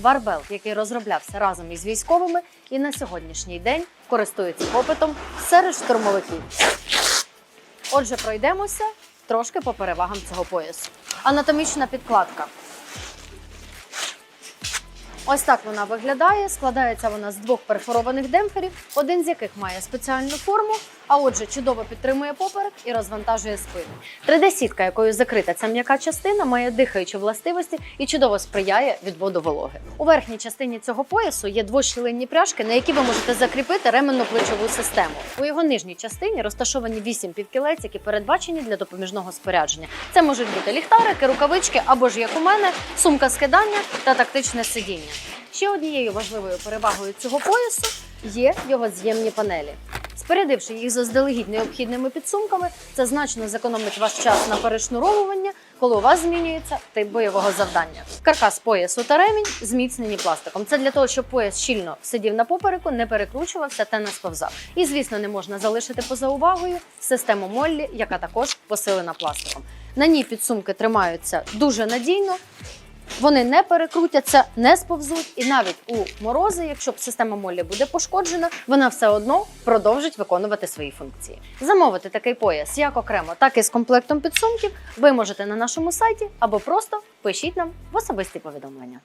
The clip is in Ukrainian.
Варбел, який розроблявся разом із військовими, і на сьогоднішній день користується попитом серед штурмовиків. Отже, пройдемося трошки по перевагам цього поясу. Анатомічна підкладка. Ось так вона виглядає. Складається вона з двох перфорованих демпферів, один з яких має спеціальну форму, а отже, чудово підтримує поперек і розвантажує спину. 3D-сітка, якою закрита ця м'яка частина, має дихаючі властивості і чудово сприяє відводу вологи. У верхній частині цього поясу є двощілинні пряжки, на які ви можете закріпити ременну плечову систему. У його нижній частині розташовані вісім підкілець, які передбачені для допоміжного спорядження. Це можуть бути ліхтарики, рукавички або ж як у мене, сумка скидання та тактичне сидіння. Ще однією важливою перевагою цього поясу є його з'ємні панелі. Спорядивши їх заздалегідь необхідними підсумками, це значно зекономить ваш час на перешнуровування, коли у вас змінюється тип бойового завдання. Каркас поясу та ремінь зміцнені пластиком. Це для того, щоб пояс щільно сидів на попереку, не перекручувався та не сповзав. І звісно, не можна залишити поза увагою систему Моллі, яка також посилена пластиком. На ній підсумки тримаються дуже надійно. Вони не перекрутяться, не сповзуть, і навіть у морози, якщо система молі буде пошкоджена, вона все одно продовжить виконувати свої функції. Замовити такий пояс як окремо, так і з комплектом підсумків ви можете на нашому сайті або просто пишіть нам в особисті повідомлення.